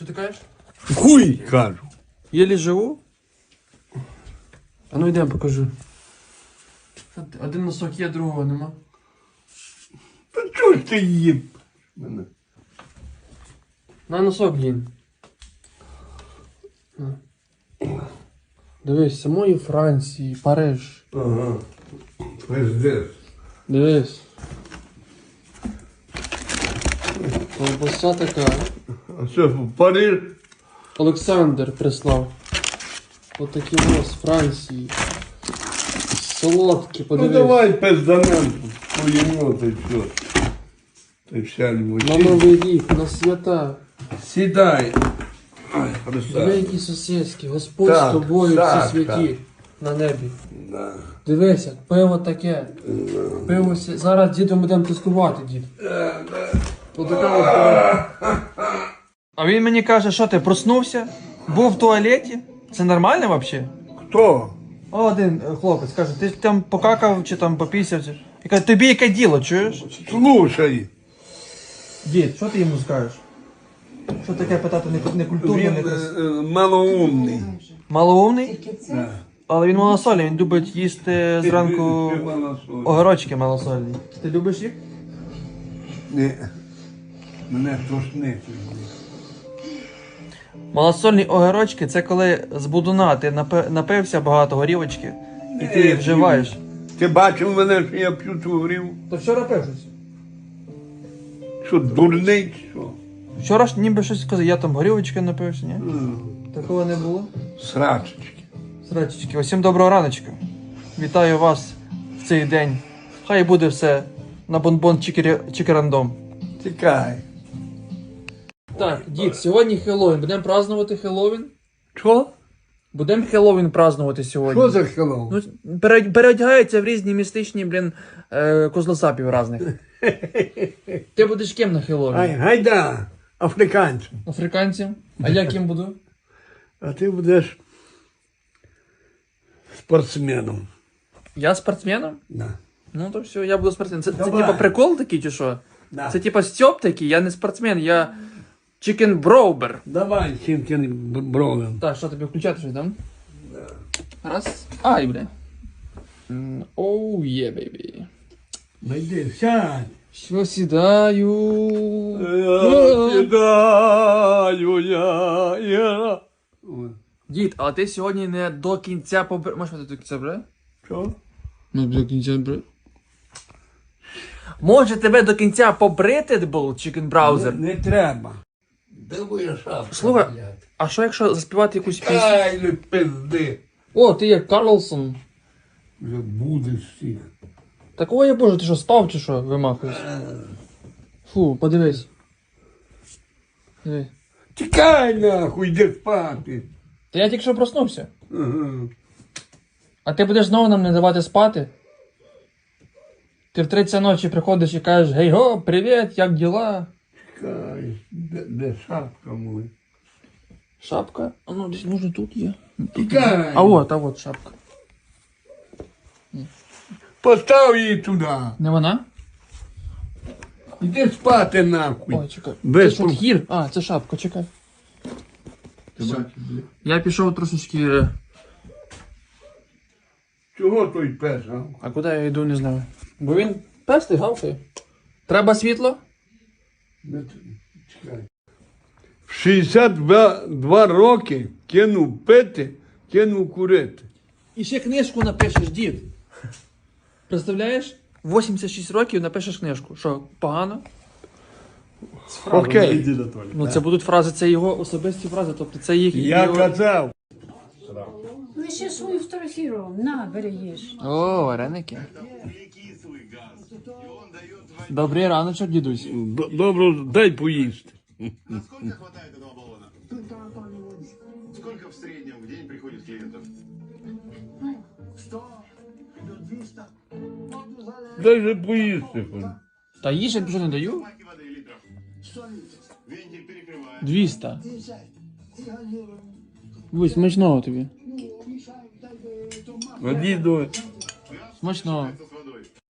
Що ти кажеш? Хуй кажу. Єлі живу? А ну йдемо покажу. Один носок є, другого нема. Та чого ж ти їм? Мене. На носок їм. На. Дивись, самої Франції, Париж. Ага. Пиздец. Дивись. Колбаса така. А що, в Париж? Олександр прислав. Отакі ось з Франції. Солодкі, Ну давай пизданем поїмо, та все. Та й все На. Новий рік, на свята. Сідай. Ай, Диви, сусідські. Господь Так, з тобою так, всі святі так. на небі. Да. Дивись, як пиво таке. Пиво сі- Зараз дідом будемо тестувати, дід. Отака от пиво. А він мені каже, що ти проснувся? Був в туалеті? Це нормально взагалі? Хто? Один е, хлопець каже, ти там покакав чи там попісяв. чи- І каже, тобі яке діло, чуєш? Слушай. Дід, що ти йому скажеш? Що таке питати не, не культурно, Він не е, красиво? е, малоумний. Малоумний, Да. але він малосольний, він любить їсти зранку Ти малосольний. огорочки малосольні. Ти любиш їх? Ні. Мене тошнить. Малосольні огірочки це коли з будуна ти напи- напився багато горівочки і ти їх вживаєш. Ти бачив мене, що я п'ю ту грів? То вчора пив щось. Що дурний, чи що? Вчора ж ніби щось сказав, я там горівочки напився, ні? Такого не було. Срачечки. Срачечки, усім доброго раночка. Вітаю вас в цей день. Хай буде все на бонбон чікері- чікерандом. Тікай. Так, дід, сьогодні Хеллоуін. Будемо празднувати Хеллоуін? Що? Будемо Хеллоуін празднувати сьогодні. Що за хеллоу? Ну, пере- переодягаються в різні містичні, блін, е, козлосапів різних. Ти будеш ким на Хеллоуін? Ай, гайда, африканцем. Африканцем? А я ким буду? А ти будеш спортсменом. Я спортсменом? Да. Ну то все, я буду спортсменом. Це, це Давай. типа прикол такий чи що? Да. Це типа Стьоп такий, я не спортсмен, я чикен броубер. Давай, ти бровем. Так, що тобі включати щось там? Раз. Ай, бля. Оу, є, бейбі. Найди, сядь. Що сідаю? Я сідаю, я, я. Дід, а ти сьогодні не до кінця побри... Можеш мене до кінця бре? Що? Ну, до кінця бре. Може тебе до кінця побрити був чикен Не, браузер? не треба. Де моя шапка? Слухай, блядь? а що якщо заспівати якусь пісню? Ай, не пизди. О, ти як Карлсон. Вже будеш всіх. Такого я боже, ти що спав чи що вимахуєшся? Фу, подивись. Диви. Тікай нахуй, йди спати. Та я тільки що проснувся. Ага. А ти будеш знову нам не давати спати? Ти в 30 ночі приходиш і кажеш, гей го, привіт, як діла? Чекай, де, де шапка моя? Шапка? А ну десь може тут є. Тікай. А от, а от шапка. Постав її туди. Не вона? Іди спати нахуй. Ой, чекай. Без Це що, гір? А, це шапка, чекай. Ти бачиш, бля? Я пішов трошечки. е, Чого той пес? а? А куди я йду, не знаю. Бо він пестий, гавкає. Треба світло? В 62 роки кинув пити, кинув курити. І ще книжку напишеш, дід. Представляєш? 86 років напишеш книжку. Що, погано? Окей. Ну це будуть фрази, це його особисті фрази, тобто це їх. Я його- казав. Ну ще свою фотографірував. На, бери їж. О, вареники. Добрий раночок, дідусь. Д- Добре, дай поїсти. Насколько хватает этого баллона? Сколько в среднем в день приходит клиентов? Дай же поїсти. хоч. Та їж я більше не даю. Баки воды литров. Вентиль перекрывает. 200. Ой, смачного тобі. Діду, Смачного.